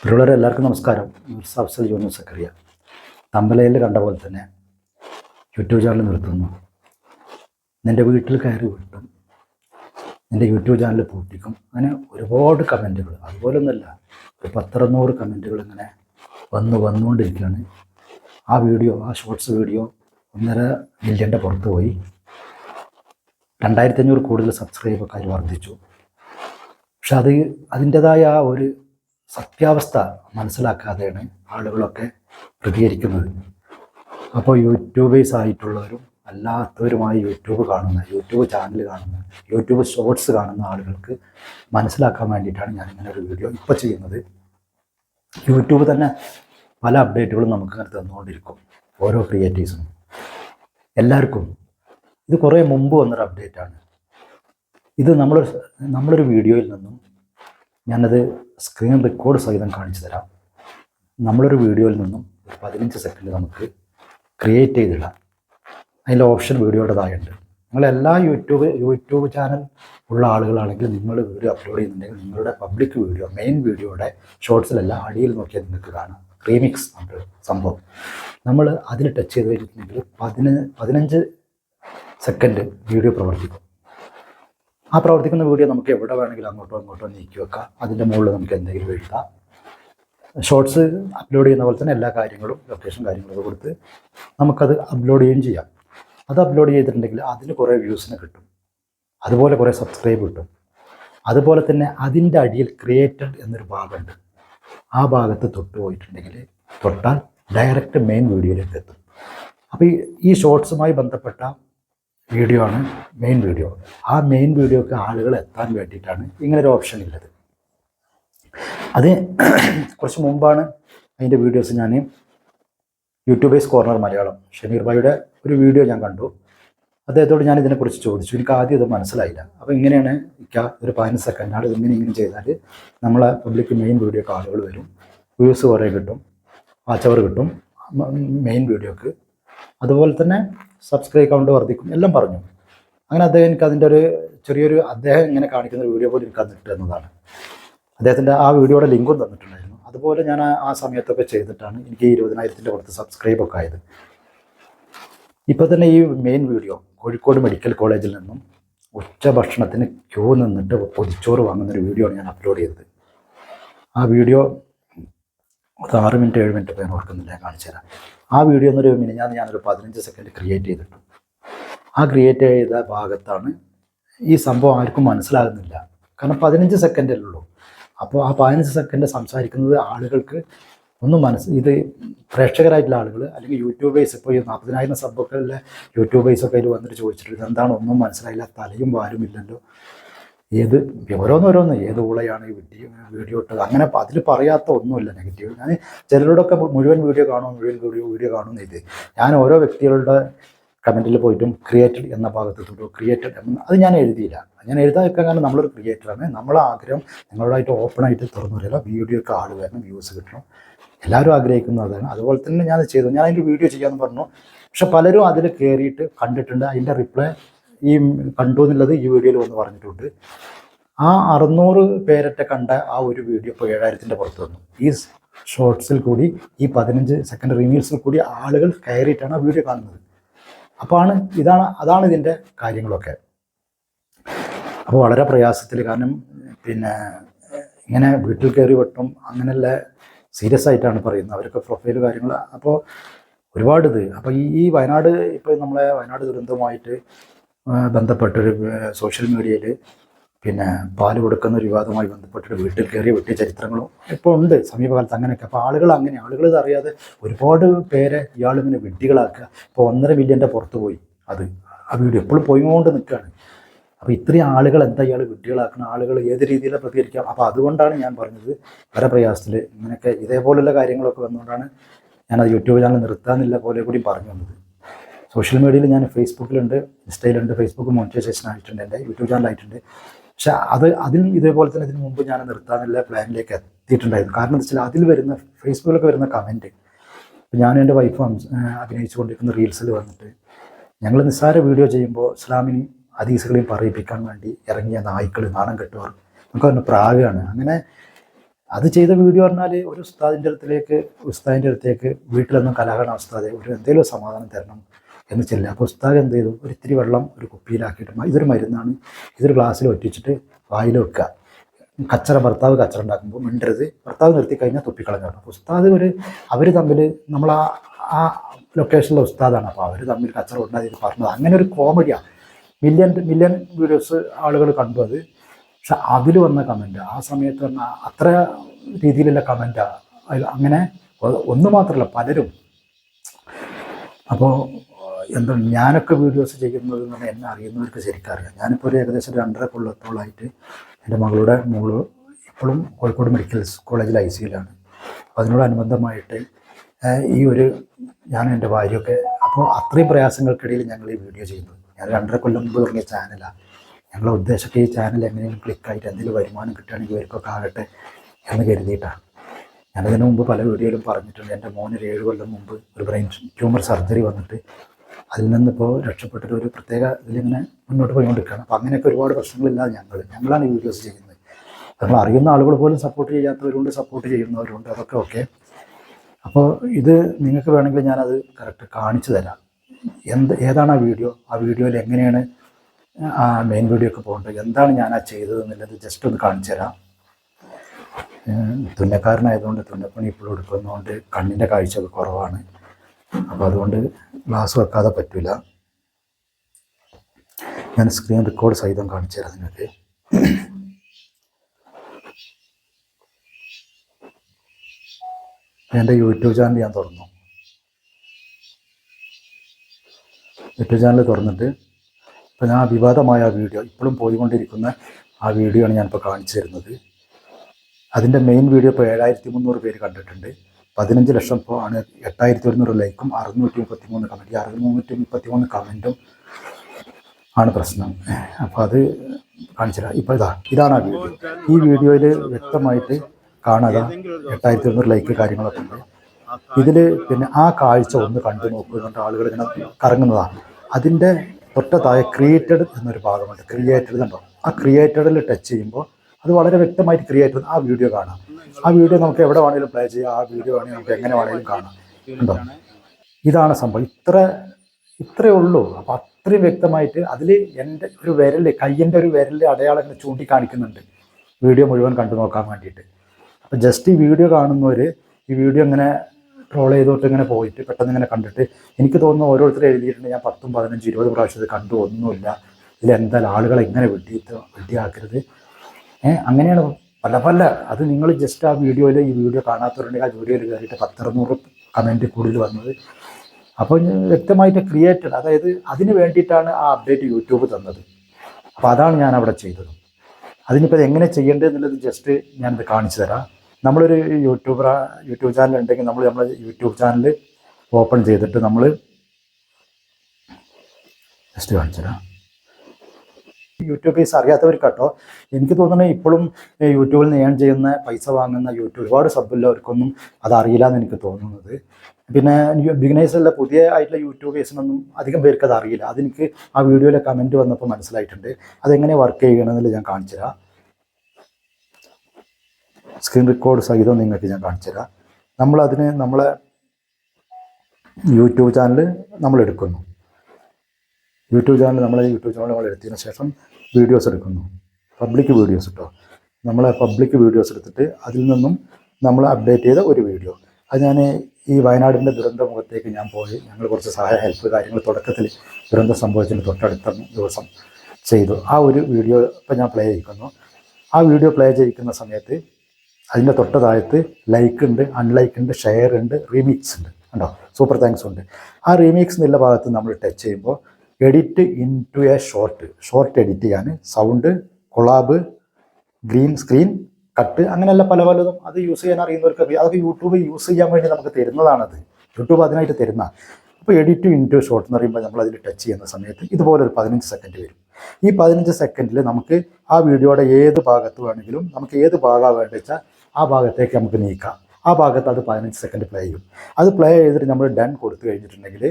പ്രിയുള്ളവരെ എല്ലാവർക്കും നമസ്കാരം. അഫ്സൽ യൂനുസ് സക്കറിയ തമ്പലയിൽ കണ്ട പോലെ തന്നെ യൂട്യൂബ് ചാനൽ നിർത്തുന്നു. നിന്റെ വീട്ടിൽ കയറി വിട്ടും. നിന്റെ യൂട്യൂബ് ചാനൽ പൂട്ടിക്കും. അങ്ങനെ ഒരുപാട് കമന്റുകൾ. അതുപോലെ ഒന്നുമല്ല ഒരു പത്തറുന്നൂറ് കമന്റുകൾ ഇങ്ങനെ വന്ന് വന്നുകൊണ്ടിരിക്കുകയാണ്. ആ വീഡിയോ ആ ഷോർട്സ് വീഡിയോ ഒന്നര മില്യന്റെ പുറത്ത് പോയി. രണ്ടായിരത്തി അഞ്ഞൂറ് കൂടുതൽ സബ്സ്ക്രൈബർക്കാർ വർദ്ധിച്ചു. പക്ഷെ അത് അതിന്റെതായ ആ ഒരു സത്യാവസ്ഥ മനസ്സിലാക്കാതെയാണ് ആളുകളൊക്കെ പ്രതികരിക്കുന്നത്. അപ്പോൾ യൂട്യൂബേഴ്സ് ആയിട്ടുള്ളവരും അല്ലാത്തവരുമായി യൂട്യൂബ് കാണുന്ന യൂട്യൂബ് ചാനൽ കാണുന്ന യൂട്യൂബ് ഷോർട്സ് കാണുന്ന ആളുകൾക്ക് മനസ്സിലാക്കാൻ വേണ്ടിയിട്ടാണ് ഞാൻ ഇങ്ങനെ ഒരു വീഡിയോ ഇപ്പോൾ ചെയ്യുന്നത്. യൂട്യൂബ് തന്നെ പല അപ്ഡേറ്റുകളും നമുക്ക് ഇങ്ങനെ തന്നുകൊണ്ടിരിക്കും ഓരോ ക്രിയേറ്റീവ്സിനും എല്ലാവർക്കും ഇത് കുറേ മുമ്പ് വന്നൊരു അപ്ഡേറ്റാണ്. ഇത് നമ്മൾ നമ്മളൊരു വീഡിയോയിൽ നിന്നും ഞാനത് സ്ക്രീൻ റെക്കോർഡ് സഹിതം കാണിച്ചു തരാം. നമ്മളൊരു വീഡിയോയിൽ നിന്നും ഒരു പതിനഞ്ച് സെക്കൻഡ് നമുക്ക് ക്രിയേറ്റ് ചെയ്തിടാം. അതിന്റെ ഓപ്ഷൻ വീഡിയോയുടെ എല്ലാ യൂട്യൂബ് യൂട്യൂബ് ചാനൽ ഉള്ള ആളുകളാണെങ്കിൽ നിങ്ങൾ വീഡിയോ അപ്ലോഡ് ചെയ്യുന്നുണ്ടെങ്കിൽ നിങ്ങളുടെ പബ്ലിക് വീഡിയോ മെയിൻ വീഡിയോയുടെ ഷോർട്സിലല്ല അടിയിൽ നോക്കിയാൽ നിങ്ങൾക്ക് കാണാം. റീമിക്സ് ഉണ്ട് സംഭവം. നമ്മൾ അതിൽ ടച്ച് ചെയ്ത് കഴിഞ്ഞിട്ടുണ്ടെങ്കിൽ പതിനഞ്ച് പതിനഞ്ച് സെക്കൻഡ് വീഡിയോ പ്രവർത്തിക്കും. ആ പ്രവർത്തിക്കുന്ന വീഡിയോ നമുക്ക് എവിടെ വേണമെങ്കിലും അങ്ങോട്ടോ അങ്ങോട്ടോ നീക്കി വെക്കാം. അതിന്റെ മുകളിൽ നമുക്ക് എന്തെങ്കിലും എഴുതാം. ഷോർട്സ് അപ്ലോഡ് ചെയ്യുന്ന പോലെ തന്നെ എല്ലാ കാര്യങ്ങളും ലൊക്കേഷൻ കാര്യങ്ങളൊക്കെ കൊടുത്ത് നമുക്കത് അപ്ലോഡ് ചെയ്യുകയും ചെയ്യാം. അത് അപ്ലോഡ് ചെയ്തിട്ടുണ്ടെങ്കിൽ അതിന് കുറേ വ്യൂസിന് കിട്ടും. അതുപോലെ കുറേ സബ്സ്ക്രൈബ് കിട്ടും. അതുപോലെ തന്നെ അതിന്റെ അടിയിൽ ക്രിയേറ്റഡ് എന്നൊരു ഭാഗമുണ്ട്. ആ ഭാഗത്ത് തൊട്ട് പോയിട്ടുണ്ടെങ്കിൽ തൊട്ടാൽ ഡയറക്റ്റ് മെയിൻ വീഡിയോയിലേക്ക് എത്തും. അപ്പോൾ ഈ ഈ ഷോർട്സുമായി ബന്ധപ്പെട്ട വീഡിയോ ആണ് മെയിൻ വീഡിയോ. ആ മെയിൻ വീഡിയോക്ക് ആളുകൾ എത്താൻ വേണ്ടിയിട്ടാണ് ഇങ്ങനൊരു ഓപ്ഷൻ ഉള്ളത്. അത് കുറച്ച് മുമ്പാണ് അതിന്റെ വീഡിയോസ് ഞാൻ യൂട്യൂബേസ് കോർണർ മലയാളം ഷമീർ ഭായിയുടെ ഒരു വീഡിയോ ഞാൻ കണ്ടു. അദ്ദേഹത്തോട് ഞാൻ ഇതിനെക്കുറിച്ച് ചോദിച്ചു. എനിക്ക് ആദ്യം ഇത് മനസ്സിലായില്ല. അപ്പോൾ ഇങ്ങനെയാണ് ഇക്ക ഒരു പതിനഞ്ച് സെക്കൻഡാണ് ഇതിങ്ങനെ ഇങ്ങനെ ചെയ്താൽ നമ്മളെ പബ്ലിക് മെയിൻ വീഡിയോക്ക് ആളുകൾ വരും. വ്യൂസ് കുറേ കിട്ടും വാച്ചവർ കിട്ടും മെയിൻ വീഡിയോക്ക് അതുപോലെ തന്നെ സബ്സ്ക്രൈബ് കൗണ്ട് വർദ്ധിക്കും. എല്ലാം പറഞ്ഞു. അങ്ങനെ അദ്ദേഹം എനിക്ക് അതിന്റെ ഒരു ചെറിയൊരു അദ്ദേഹം ഇങ്ങനെ കാണിക്കുന്ന ഒരു വീഡിയോ പോലും എനിക്ക് തന്നിട്ട് എന്നതാണ്. അദ്ദേഹത്തിന്റെ ആ വീഡിയോയുടെ ലിങ്കും തന്നിട്ടുണ്ടായിരുന്നു. അതുപോലെ ഞാൻ ആ- സമയത്തൊക്കെ ചെയ്തിട്ടാണ് എനിക്ക് ഇരുപതിനായിരത്തിന്റെ പുറത്ത് സബ്സ്ക്രൈബൊക്കെ ആയത്. ഇപ്പോൾ തന്നെ ഈ മെയിൻ വീഡിയോ കോഴിക്കോട് മെഡിക്കൽ കോളേജിൽ നിന്നും ഉച്ച ഭക്ഷണത്തിന് ക്യൂ നിന്നിട്ട് പൊതിച്ചോറ് വാങ്ങുന്നൊരു വീഡിയോ ആണ് ഞാൻ അപ്ലോഡ് ചെയ്തത്. ആ വീഡിയോ അത് ആറ് മിനിറ്റ് ഏഴ് മിനിറ്റ് പേര് ഓർക്കുന്നില്ല ഞാൻ കാണിച്ചു തരാം. ആ വീഡിയോ എന്നൊരു മിനിഞ്ഞാന്ന് ഞാനൊരു പതിനഞ്ച് സെക്കൻഡ് ക്രിയേറ്റ് ചെയ്തിട്ടു. ആ ക്രിയേറ്റ് ചെയ്ത ഭാഗത്താണ് ഈ സംഭവം ആർക്കും മനസ്സിലാകുന്നില്ല. കാരണം പതിനഞ്ച് സെക്കൻഡല്ലേ ഉള്ളൂ. അപ്പോൾ ആ പതിനഞ്ച് സെക്കൻഡ് സംസാരിക്കുന്നത് ആളുകൾക്ക് ഒന്നും മനസ്സ് ഇത് പ്രേക്ഷകരായിട്ടുള്ള ആളുകൾ അല്ലെങ്കിൽ യൂട്യൂബേഴ്സ് ഇപ്പോൾ ഈ നാൽപ്പതിനായിരം സബ്ബൊക്കെ ഉള്ള യൂട്യൂബേഴ്സൊക്കെ അതിൽ വന്നിട്ട് ചോദിച്ചിട്ടുണ്ട് ഇതെന്താണ് ഒന്നും മനസ്സിലായില്ല തലയും വാരുമില്ലല്ലോ ഏത് ഓരോന്നോരോന്ന് ഏത് ഊളയാണ് ഈ വീഡിയോ വീഡിയോ ഇട്ടത്? അങ്ങനെ അതിൽ പറയാത്ത ഒന്നുമില്ല നെഗറ്റീവ്. ഞാൻ ചിലരോടൊക്കെ മുഴുവൻ വീഡിയോ കാണും മുഴുവൻ വീഡിയോ വീഡിയോ കാണുമെന്ന് ഇത്. ഞാൻ ഓരോ വ്യക്തികളുടെ കമന്റിൽ പോയിട്ടും ക്രിയേറ്റഡ് എന്ന ഭാഗത്ത് തൊട്ടു ക്രിയേറ്റഡ് അത് ഞാൻ എഴുതിയില്ല. ഞാൻ എഴുതാൻ വെക്കാൻ കാരണം നമ്മളൊരു ക്രിയേറ്ററാണ് നമ്മളെ ആഗ്രഹം നിങ്ങളോടായിട്ട് ഓപ്പണായിട്ട് തുറന്നു വരിക. വീഡിയോക്ക് ആൾ വരണം വ്യൂസ് കിട്ടണം. എല്ലാവരും ആഗ്രഹിക്കുന്നു അതാണ്. അതുപോലെ തന്നെ ഞാൻ ചെയ്തു. ഞാൻ അതിന്റെ വീഡിയോ ചെയ്യാമെന്ന് പറഞ്ഞു. പക്ഷെ പലരും അതിൽ കയറിയിട്ട് കണ്ടിട്ടുണ്ട്. അതിന്റെ റിപ്ലൈ ഈ കണ്ടു എന്നുള്ളത് ഈ വീഡിയോയിൽ വന്ന് പറഞ്ഞിട്ടുണ്ട്. ആ അറുന്നൂറ് പേരറ്റ കണ്ട ആ ഒരു വീഡിയോ ഇപ്പോൾ ഏഴായിരത്തിന്റെ പുറത്ത് വന്നു. ഈ ഷോർട്സിൽ കൂടി ഈ പതിനഞ്ച് സെക്കൻഡ് റിവ്യൂസിൽ കൂടി ആളുകൾ കയറിയിട്ടാണ് ആ വീഡിയോ കാണുന്നത്. അപ്പോൾ ആണ് ഇതാണ് അതാണ് ഇതിന്റെ കാര്യങ്ങളൊക്കെ. അപ്പോൾ വളരെ പ്രയാസത്തിൽ കാരണം പിന്നെ ഇങ്ങനെ വീട്ടിൽ കയറി വെട്ടും അങ്ങനെയുള്ള സീരിയസ് ആയിട്ടാണ് പറയുന്നത്. അവരൊക്കെ പ്രൊഫൈൽ കാര്യങ്ങൾ. അപ്പോൾ ഒരുപാട് ഇത്. അപ്പോൾ ഈ വയനാട് ഇപ്പോൾ നമ്മളെ വയനാട് ദുരന്തവുമായിട്ട് ആ, ബന്ധപ്പെട്ടൊരു സോഷ്യൽ മീഡിയയിൽ പിന്നെ പാൽ കൊടുക്കുന്ന ഒരു വിവാദവുമായി ബന്ധപ്പെട്ടൊരു വീട്ടിൽ കയറി വെട്ടിയ ചരിത്രങ്ങളും ഇപ്പോൾ ഉണ്ട് സമീപകാലത്ത് അങ്ങനെയൊക്കെ. അപ്പോൾ ആളുകൾ അങ്ങനെ ആളുകൾ ഇതറിയാതെ ഒരുപാട് പേരെ ഇയാളിങ്ങനെ വിഡ്ഢികളാക്കുക. ഇപ്പോൾ ഒന്നര മില്യന്റെ പുറത്ത് പോയി. അത് ആ വീഡിയോ എപ്പോഴും പോയിക്കൊണ്ട് നിൽക്കുകയാണ് അപ്പോൾ ഇത്രയും ആളുകൾ എന്താ ഇയാൾ വിഡ്ഢികളാക്കുന്ന ആളുകൾ ഏത് രീതിയിലാണ് പ്രതികരിക്കാം അപ്പോൾ അതുകൊണ്ടാണ് ഞാൻ പറഞ്ഞത് പല പ്രയാസത്തിൽ ഇങ്ങനെയൊക്കെ ഇതേപോലുള്ള കാര്യങ്ങളൊക്കെ വന്നുകൊണ്ടാണ് ഞാനത് യൂട്യൂബ് ചാനൽ നിർത്താനില്ല പോലെ കൂടി പറഞ്ഞു വന്നത്. സോഷ്യൽ മീഡിയയിൽ ഞാൻ ഫേസ്ബുക്കിലുണ്ട് ഇൻസ്റ്റയിലുണ്ട് ഫേസ്ബുക്ക് മോണിറ്റൈസേഷൻ ആയിട്ടുണ്ട് എന്റെ യൂട്യൂബ് ചാനലായിട്ടുണ്ട്. പക്ഷെ അത് അതിൽ ഇതേപോലെ തന്നെ ഇതിന് മുമ്പ് ഞാൻ നിർത്താനുള്ള പ്ലാനിലേക്ക് എത്തിയിട്ടുണ്ടായിരുന്നു. കാരണം എന്താ വെച്ചാൽ അതിൽ വരുന്ന ഫേസ്ബുക്കിലൊക്കെ വരുന്ന കമന്റ് ഞാനും എന്റെ വൈഫും അഭിനയിച്ചു കൊണ്ടിരിക്കുന്ന റീൽസിൽ വന്നിട്ട് ഞങ്ങൾ നിസ്സാര വീഡിയോ ചെയ്യുമ്പോൾ ഇസ്ലാമിനെയും ഹദീസുകളെയും പറയിപ്പിക്കാൻ വേണ്ടി ഇറങ്ങിയ നായ്ക്കൾ നാണം കെട്ടുവാർ നമുക്ക് പറഞ്ഞ പ്രാഗാണ്. അങ്ങനെ അത് ചെയ്ത വീഡിയോ പറഞ്ഞാൽ ഒരു ഉസ്താദിന്റെ അടുത്തേക്ക് ഉസ്താദിന്റെ അടുത്തേക്ക് വീട്ടിലൊന്നും കലാകണ ഉസ്താദെ ഒരു എന്തെങ്കിലും സമാധാനം തരണം. എന്ന് ചെല്ലുക അപ്പോൾ ഉസ്താദ് എന്ത് ചെയ്തു? ഒരു ഇത്തിരി വെള്ളം ഒരു കുപ്പിയിലാക്കിയിട്ട് ഇതൊരു മരുന്നാണ്. ഇതൊരു ഗ്ലാസ്സിൽ ഒറ്റിച്ചിട്ട് വായിൽ വെക്കുക. കച്ചറ ഭർത്താവ് കച്ചറ ഉണ്ടാക്കുമ്പോൾ മിണ്ടരുത്. ഭർത്താവ് നിർത്തി കഴിഞ്ഞാൽ തുപ്പിക്കളഞ്ഞു അപ്പോൾ ഉസ്താദ് ഒരു അവർ തമ്മിൽ നമ്മൾ ആ ആ ലൊക്കേഷനിലെ ഉസ്താദാണ്. അപ്പോൾ അവർ തമ്മിൽ കച്ചറ ഉണ്ടാക്കി പറഞ്ഞത്. അങ്ങനെ ഒരു കോമഡിയാണ് മില്യൺ മില്യൺ വീഡിയോസ് ആളുകൾ കണ്ടു അത്. പക്ഷെ അതിൽ വന്ന കമന്റ് ആ. സമയത്ത് വന്ന അത്ര രീതിയിലുള്ള കമന്റാണ് അങ്ങനെ ഒന്ന് മാത്രമല്ല പലരും. അപ്പോൾ എന്താ ഞാനൊക്കെ വീഡിയോസ് ചെയ്യുന്നത് എന്ന് എന്നെ അറിയുന്നവർക്ക് ശരിക്കും അറിയാം. ഞാനിപ്പോൾ ഒരു ഏകദേശം രണ്ടര കൊല്ലത്തോളമായിട്ട് എന്റെ മകളുടെ മോൾ ഇപ്പോഴും കോഴിക്കോട് മെഡിക്കൽ കോളേജിൽ ഐ സിയിലാണ് അതിനോടനുബന്ധമായിട്ട് ഈ ഒരു ഞാനും എന്റെ ഭാര്യയൊക്കെ അപ്പോൾ അത്രയും പ്രയാസങ്ങൾക്കിടയിൽ ഞങ്ങൾ ഈ വീഡിയോ ചെയ്യുന്നത്. ഞാൻ രണ്ടര കൊല്ലം മുമ്പ് തുടങ്ങിയ ചാനലാണ് ഞങ്ങളുടെ ഉദ്ദേശമൊക്കെ ഈ ചാനൽ എങ്ങനെയും ക്ലിക്കായിട്ട് എന്തെങ്കിലും വരുമാനം കിട്ടുകയാണെങ്കിൽ ഇവർക്കൊക്കെ ആകട്ടെ എന്ന് കരുതിയിട്ടാണ്. ഞാനതിന് മുമ്പ് പല വീഡിയോയിലും പറഞ്ഞിട്ടുണ്ട്. എന്റെ മോന് ഒരു ഏഴ് കൊല്ലം മുമ്പ് ഒരു ബ്രെയിൻ ട്യൂമർ സർജറി വന്നിട്ട് അതിൽ നിന്നിപ്പോൾ രക്ഷപ്പെട്ടിട്ട് ഒരു പ്രത്യേക ഇതിലിങ്ങനെ മുന്നോട്ട് പോയിക്കൊണ്ടിരിക്കുകയാണ്. അപ്പോൾ അങ്ങനെയൊക്കെ ഒരുപാട് പ്രശ്നങ്ങളില്ലാതെ ഞങ്ങൾ ഞങ്ങളാണ് വീഡിയോസ് ചെയ്യുന്നത്. നമ്മൾ അറിയുന്ന ആളുകൾ പോലും സപ്പോർട്ട് ചെയ്യാത്തവരുണ്ട് സപ്പോർട്ട് ചെയ്യുന്നവരുണ്ട് അതൊക്കെ ഓക്കെ അപ്പോൾ ഇത് നിങ്ങൾക്ക് വേണമെങ്കിൽ ഞാനത് കറക്റ്റ് കാണിച്ചു തരാം. എന്ത് ഏതാണ് ആ വീഡിയോ? ആ വീഡിയോയിൽ എങ്ങനെയാണ് ആ മെയിൻ വീഡിയോ ഒക്കെ പോകേണ്ടത്? എന്താണ് ഞാൻ ആ ചെയ്തത് എന്നുള്ളത് ജസ്റ്റ് ഒന്ന് കാണിച്ചു തരാം. തുന്നക്കാരനായതുകൊണ്ട് തുന്നപ്പണി ഇപ്പോഴും എടുക്കുന്നതുകൊണ്ട് കണ്ണിന്റെ കാഴ്ച കുറവാണ്. അപ്പോൾ അതുകൊണ്ട് ഗ്ലാസ് വെക്കാതെ പറ്റില്ല ഞാൻ സ്ക്രീൻ റെക്കോർഡ് സഹിതം കാണിച്ചു തരാം നിങ്ങൾക്ക് എന്റെ യൂട്യൂബ് ചാനൽ ഞാൻ തുറന്നു. യൂട്യൂബ് ചാനൽ തുറന്നിട്ട് ഇപ്പം ഞാൻ വിവാദമായ ആ വീഡിയോ ഇപ്പോഴും പോയിക്കൊണ്ടിരിക്കുന്ന ആ വീഡിയോ ആണ് ഞാനിപ്പോൾ കാണിച്ചു തരുന്നത്. അതിന്റെ മെയിൻ വീഡിയോ ഇപ്പോൾ ഏഴായിരത്തി മുന്നൂറ് പേര് കണ്ടിട്ടുണ്ട്. പതിനഞ്ച് ലക്ഷം ഇപ്പോൾ ആണ് എട്ടായിരത്തി ഒരുന്നൂറ് ലൈക്കും അറുന്നൂറ്റി മുപ്പത്തി മൂന്ന് കമന്റ് അറുന്നൂറ്റി മുപ്പത്തി മൂന്ന് കമന്റും ആണ് പ്രശ്നം. അപ്പോൾ അത് കാണിച്ചില്ല ഇപ്പോൾ ഇതാ ഇതാണ് ആ വീഡിയോ. ഈ വീഡിയോയിൽ വ്യക്തമായിട്ട് കാണുക എട്ടായിരത്തി ഒരുന്നൂറ് ലൈക്ക് കാര്യങ്ങളൊക്കെ ഉണ്ട്. ഇതിൽ പിന്നെ ആ കാഴ്ച ഒന്ന് കണ്ടു നോക്കുക നോക്കുന്നുണ്ട് ആളുകൾ ഇങ്ങനെ കറങ്ങുന്നതാണ്. അതിന്റെ തൊട്ട താഴെ ക്രിയേറ്റഡ് എന്നൊരു ഭാഗമുണ്ട്. ക്രിയേറ്റഡ് ഉണ്ടോ? ആ ക്രിയേറ്റഡിൽ ടച്ച് ചെയ്യുമ്പോൾ അത് വളരെ വ്യക്തമായിട്ട് ക്രിയേറ്റഡ് ആ വീഡിയോ കാണാം. ആ വീഡിയോ നമുക്ക് എവിടെ വേണമെങ്കിലും പ്ലേ ചെയ്യാം. ആ വീഡിയോ വേണമെങ്കിൽ നമുക്ക് എങ്ങനെ വേണമെങ്കിലും കാണാം. ഉണ്ടോ? ഇതാണ് സംഭവം. ഇത്ര ഇത്രയേ ഉള്ളൂ. അപ്പം അത്രയും വ്യക്തമായിട്ട് അതിൽ എന്റെ ഒരു വിരൽ കയ്യിന്റെ ഒരു വിരലിന്റെ അടയാളം ഇങ്ങനെ ചൂണ്ടിക്കാണിക്കുന്നുണ്ട്. വീഡിയോ മുഴുവൻ കണ്ടു നോക്കാൻ വേണ്ടിയിട്ട്. അപ്പം ജസ്റ്റ് ഈ വീഡിയോ കാണുന്നവർ ഈ വീഡിയോ ഇങ്ങനെ ട്രോൾ ചെയ്തോട്ട് ഇങ്ങനെ പോയിട്ട് പെട്ടെന്ന് ഇങ്ങനെ കണ്ടിട്ട് എനിക്ക് തോന്നുന്നു ഓരോരുത്തർ എഴുതിയിട്ടുണ്ട്. ഞാൻ പത്തും പതിനഞ്ചും ഇരുപത് പ്രാവശ്യം കണ്ടു. ഒന്നുമില്ല. ഇതിലെന്തായാലും ആളുകളെ ഇങ്ങനെ വെട്ടിയിട്ട് വെട്ടിയാക്കരുത്. അങ്ങനെയാണ് പല പല. അത് നിങ്ങൾ ജസ്റ്റ് ആ വീഡിയോയിൽ ഈ വീഡിയോ കാണാത്തവരുണ്ടെങ്കിൽ ആ വീഡിയോയിൽ കയറിയിട്ട് പത്തറുന്നൂറ് കമന്റ് കൂടുതൽ വന്നത്. അപ്പോൾ വ്യക്തമായിട്ട് ക്രിയേറ്റഡ് അതായത് അതിന് വേണ്ടിയിട്ടാണ് ആ അപ്ഡേറ്റ് യൂട്യൂബ് തന്നത്. അപ്പോൾ അതാണ് ഞാൻ അവിടെ ചെയ്തത്. അതിനിപ്പോൾ എങ്ങനെ ചെയ്യേണ്ടത് എന്നുള്ളത് ജസ്റ്റ് ഞാനിത് കാണിച്ചു തരാം. നമ്മളൊരു യൂട്യൂബർ യൂട്യൂബ് ചാനൽ ഉണ്ടെങ്കിൽ നമ്മൾ നമ്മളെ യൂട്യൂബ് ചാനൽ ഓപ്പൺ ചെയ്തിട്ട് നമ്മൾ ജസ്റ്റ് കാണിച്ചു തരാം. യൂട്യൂബ് അറിയാത്തവർ കേട്ടോ. എനിക്ക് തോന്നുന്നത് ഇപ്പോഴും യൂട്യൂബിൽ നിന്ന് ഏൺ ചെയ്യുന്ന പൈസ വാങ്ങുന്ന യൂട്യൂബ് ഒരുപാട് സബ്ബുള്ളവർക്കൊന്നും അതറിയില്ല എന്ന് എനിക്ക് തോന്നുന്നത്. പിന്നെ ബിഗിനേഴ്സുള്ള പുതിയ ആയിട്ടുള്ള യൂട്യൂബേഴ്സിനൊന്നും അധികം പേർക്ക് അത് അറിയില്ല. അതെനിക്ക് ആ വീഡിയോയിലെ കമന്റ് വന്നപ്പോൾ മനസ്സിലായിട്ടുണ്ട്. അതെങ്ങനെ വർക്ക് ചെയ്യണമെന്നുള്ളത് ഞാൻ കാണിച്ചുതരാം. സ്ക്രീൻ റെക്കോർഡ് സഹിതം നിങ്ങൾക്ക് ഞാൻ കാണിച്ചു തരാം നമ്മളതിന് നമ്മളെ യൂട്യൂബ് ചാനൽ നമ്മൾ എടുക്കുന്നു യൂട്യൂബ് ചാനൽ നമ്മൾ യൂട്യൂബ് ചാനൽ നമ്മൾ എടുത്തതിന് ശേഷം വീഡിയോസ് എടുക്കുന്നു. പബ്ലിക് വീഡിയോസ് കേട്ടോ നമ്മൾ പബ്ലിക് വീഡിയോസ് എടുത്തിട്ട് അതിൽ നിന്നും നമ്മൾ അപ്ഡേറ്റ് ചെയ്ത ഒരു വീഡിയോ. അത് ഞാൻ ഈ വയനാടിന്റെ ദുരന്ത മുഖത്തേക്ക് ഞാൻ പോയി. ഞങ്ങൾ കുറച്ച് സഹായ ഹെൽപ്പ് കാര്യങ്ങൾ തുടക്കത്തിൽ ദുരന്തം സംഭവിച്ചതിന് തൊട്ടടുത്ത ദിവസം ചെയ്തു. ആ ഒരു വീഡിയോ ഇപ്പം ഞാൻ പ്ലേ ചെയ്യിക്കുന്നു. ആ വീഡിയോ പ്ലേ ചെയ്യിക്കുന്ന സമയത്ത് അതിന്റെ തൊട്ട താഴത്ത് ലൈക്ക് ഉണ്ട് അൺലൈക്ക് ഉണ്ട് ഷെയർ ഉണ്ട് റീമിക്സ് ഉണ്ട്. ഉണ്ടോ സൂപ്പർ താങ്ക്സ് ഉണ്ട്. ആ റീമിക്സ് എന്നുള്ള ഭാഗത്ത് നമ്മൾ ടച്ച് ചെയ്യുമ്പോൾ edit into a short. Short edit ചെയ്യാൻ sound collab green screen cut അങ്ങനെയല്ല പല പലതും അത് യൂസ് ചെയ്യാൻ അറിയുന്നവർക്ക് അറിയാം. അതൊക്കെ യൂട്യൂബ് യൂസ് ചെയ്യാൻ വേണ്ടി നമുക്ക് തരുന്നതാണത്. യൂട്യൂബ് അതിനായിട്ട് തരുന്ന. അപ്പോൾ എഡിറ്റ് ഇൻ ടു ഷോർട്ട് എന്ന് പറയുമ്പോൾ നമ്മൾ അതിൽ ടച്ച് ചെയ്യുന്ന സമയത്ത് ഇതുപോലെ ഒരു പതിനഞ്ച് സെക്കൻഡ് വരും. ഈ പതിനഞ്ച് സെക്കൻഡിൽ നമുക്ക് ആ വീഡിയോയുടെ ഏത് ഭാഗത്ത് വേണമെങ്കിലും നമുക്ക് ഏത് ഭാഗമാണ് വേണ്ടത് വെച്ചാൽ ആ ഭാഗത്തേക്ക് നമുക്ക് നീക്കാം. ആ ഭാഗത്ത് അത് പതിനഞ്ച് സെക്കൻഡ് പ്ലേ ചെയ്യും. അത് പ്ലേ ചെയ്തിട്ട് നമ്മൾ ഡൺ കൊടുത്തു കഴിഞ്ഞിട്ടുണ്ടെങ്കിൽ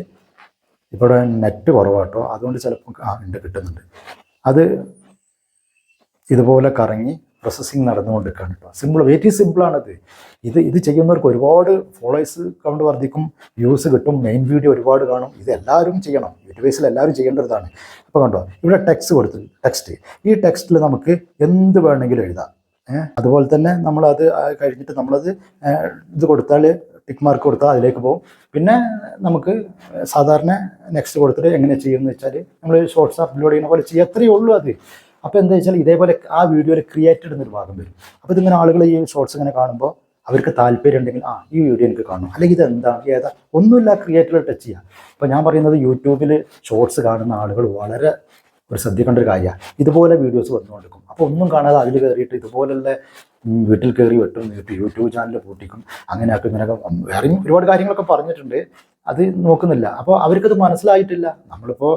ഇവിടെ നെറ്റ് കുറവാട്ടോ. അതുകൊണ്ട് ചിലപ്പോൾ ആ ഉണ്ട് കിട്ടുന്നുണ്ട്. അത് ഇതുപോലെ കറങ്ങി പ്രോസസ്സിങ് നടന്നുകൊണ്ടിരിക്കുകയാണ് കേട്ടോ. സിമ്പിൾ വെരി സിമ്പിളാണത് ഇത് ഇത് ചെയ്യുന്നവർക്ക് ഒരുപാട് ഫോളോവേഴ്സ് കൗണ്ട് വർദ്ധിക്കും വ്യൂസ് കിട്ടും മെയിൻ വീഡിയോ ഒരുപാട് കാണും. ഇത് എല്ലാവരും ചെയ്യണം. യൂട്യൂബേഴ്സിൽ എല്ലാവരും ചെയ്യേണ്ടതാണ്. അപ്പോൾ കണ്ടോ ഇവിടെ ടെക്സ്റ്റ് കൊടുത്തു ടെക്സ്റ്റ് ഈ ടെക്സ്റ്റിൽ നമുക്ക് എന്ത് വേണമെങ്കിലും എഴുതാം. അതുപോലെ തന്നെ നമ്മളത് കഴിഞ്ഞിട്ട് നമ്മളത് ഇത് കൊടുത്താൽ ടിക്ക് മാർക്ക് കൊടുത്താൽ അതിലേക്ക് പോകും. പിന്നെ നമുക്ക് സാധാരണ നെക്സ്റ്റ് കൊടുത്തിട്ട് എങ്ങനെ ചെയ്യുമെന്ന് വെച്ചാൽ നമ്മൾ ഷോർട്സ് അപ്ലോഡ് ചെയ്യുന്ന പോലെ ചെയ്യുക അത്രയേ ഉള്ളൂ അത്. അപ്പോൾ എന്താ വെച്ചാൽ ഇതേപോലെ ആ വീഡിയോയിൽ ക്രിയേറ്റഡ് എന്നൊരു ഭാഗം വരും. അപ്പോൾ ഇതിങ്ങനെ ആളുകൾ ഈ ഷോർട്സ് ഇങ്ങനെ കാണുമ്പോൾ അവർക്ക് താല്പര്യം ഉണ്ടെങ്കിൽ ആ ഈ വീഡിയോ എനിക്ക് കാണണം. അല്ലെങ്കിൽ ഇതെന്താണ് ഏതാ ഒന്നുമില്ല ക്രിയേറ്റീവ് ടച്ച് ചെയ്യുക അപ്പോൾ ഞാൻ പറയുന്നത് യൂട്യൂബിൽ ഷോർട്സ് കാണുന്ന ആളുകൾ വളരെ ഒരു ശ്രദ്ധിക്കേണ്ട ഒരു കാര്യമാണ് ഇതുപോലെ വീഡിയോസ് വന്നുകൊണ്ടിരിക്കും. അപ്പോൾ ഒന്നും കാണാതെ അതിൽ കയറിയിട്ട് ഇതുപോലുള്ള വീട്ടിൽ കയറി വെട്ടും നീട്ടി യൂട്യൂബ് ചാനൽ പൂട്ടിക്കും അങ്ങനെയൊക്കെ ഇങ്ങനെയൊക്കെ വേറെയും ഒരുപാട് കാര്യങ്ങളൊക്കെ പറഞ്ഞിട്ടുണ്ട്. അത് നോക്കുന്നില്ല. അപ്പോൾ അവർക്കത് മനസ്സിലായിട്ടില്ല. നമ്മളിപ്പോൾ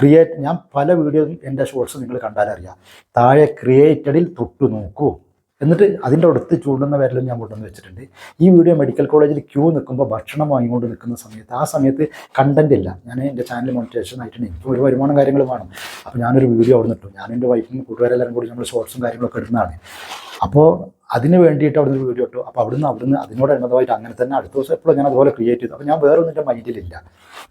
ക്രിയേറ്റ് ഞാൻ പല വീഡിയോയും എന്റെ ഷോർട്സ് നിങ്ങൾ കണ്ടാലറിയാം. താഴെ ക്രിയേറ്റഡിൽ തൊട്ടു നോക്കൂ. എന്നിട്ട് അതിന്റെ അടുത്ത് ചൂടുന്ന വിരലും ഞാൻ കൊണ്ടുവന്ന് വെച്ചിട്ടുണ്ട്. ഈ വീഡിയോ മെഡിക്കൽ കോളേജിൽ ക്യൂ നിൽക്കുമ്പോൾ ഭക്ഷണം വാങ്ങിക്കൊണ്ട് നിൽക്കുന്ന സമയത്ത് ആ സമയത്ത് കണ്ടന്റ് ഇല്ല. ഞാൻ എന്റെ ചാനൽ മോണിറ്റേഷൻ ആയിട്ടുണ്ട് എനിക്ക് ഒരു വരുമാനം കാര്യങ്ങളും വേണം. അപ്പോൾ ഞാനൊരു വീഡിയോ അവിടെ നിട്ടു ഞാൻ എന്റെ വൈഫും കൂട്ടുകാരെല്ലാവരും കൂടി നമ്മൾ ഷോർട്സും കാര്യങ്ങളൊക്കെ ഇടുന്നതാണ്. അപ്പോൾ അതിന് വേണ്ടിയിട്ട് അവിടുന്ന് വീഡിയോ ഇട്ടു. അപ്പോൾ അവിടുന്ന് അവിടുന്ന് അതിനോട് അതിനോടനുബന്ധമായിട്ട് അങ്ങനെ തന്നെ അടുത്ത ദിവസം എപ്പോഴും ഞാൻ അതുപോലെ ക്രിയേറ്റ് ചെയ്തു. അപ്പോൾ ഞാൻ വേറെ ഒന്നും എന്റെ മൈൻഡിലില്ല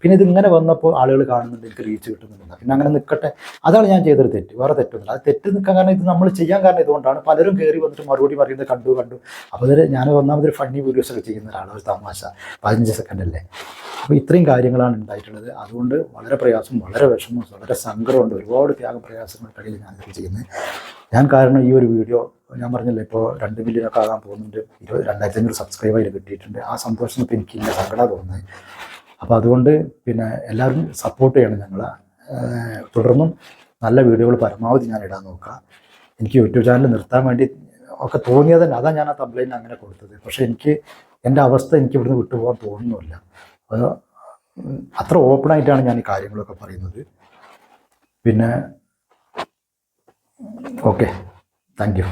പിന്നെ ഇതിങ്ങനെ വന്നപ്പോൾ ആളുകൾ കാണുന്നുണ്ട് എനിക്ക് റീച്ച് കിട്ടുന്നുണ്ട്. പിന്നെ അങ്ങനെ നിൽക്കട്ടെ അതാണ് ഞാൻ ചെയ്തൊരു തെറ്റ്. വേറെ തെറ്റൊന്നുമില്ല. അത് തെറ്റ് നിൽക്കാൻ കാരണം ഇത് നമ്മൾ ചെയ്യാൻ കാരണം ഇതുകൊണ്ടാണ്. പലരും കയറി വന്നിട്ട് മറുപടി പറയുന്നത് കണ്ടു കണ്ടു. അപ്പോൾ അതിൽ ഞാൻ ഒന്നാമതൊരു ഫണ്ണി വീഡിയോസ് ഒക്കെ ചെയ്യുന്ന ഒരാളാണ്. ഒരു തമാശ. പതിനഞ്ച് സെക്കൻഡ് അല്ലേ? അപ്പോൾ ഇത്രയും കാര്യങ്ങളാണ് ഉണ്ടായിട്ടുള്ളത്. അതുകൊണ്ട് വളരെ പ്രയാസം വളരെ വിഷമം വളരെ സങ്കടമുണ്ട്. ഒരുപാട് ത്യാഗ പ്രയാസങ്ങൾക്കിടയിൽ ഞാനിത് ചെയ്യുന്നത്. ഞാൻ കാരണം ഈ ഒരു വീഡിയോ ഞാൻ പറഞ്ഞില്ലേ ഇപ്പോൾ രണ്ട് മില്യനൊക്കെ ആകാൻ പോകുന്നുണ്ട്. ഇരുപത് രണ്ടായിരത്തി അഞ്ഞൂറ് സബ്സ്ക്രൈബ് കിട്ടിയിട്ടുണ്ട്. ആ സന്തോഷം ഇപ്പം എനിക്കില്ല സങ്കട തോന്നുന്നത് അപ്പോൾ അതുകൊണ്ട് പിന്നെ എല്ലാവരും സപ്പോർട്ട് ചെയ്യണം ഞങ്ങൾ തുടർന്നും നല്ല വീഡിയോകൾ പരമാവധി ഞാൻ ഇടാൻ നോക്കാം എനിക്ക് യൂട്യൂബ് ചാനൽ നിർത്താൻ വേണ്ടി ഒക്കെ തോന്നിയത് തന്നെ അതാണ് ഞാൻ ആ കംപ്ലൈന്റ് അങ്ങനെ കൊടുത്തത്. പക്ഷേ എനിക്ക് എന്റെ അവസ്ഥ എനിക്ക് ഇവിടുന്ന് വിട്ടുപോകാൻ തോന്നുന്നില്ല. അത്ര ഓപ്പണായിട്ടാണ് ഞാൻ ഈ കാര്യങ്ങളൊക്കെ പറയുന്നത്. പിന്നെ ഓക്കെ താങ്ക് യു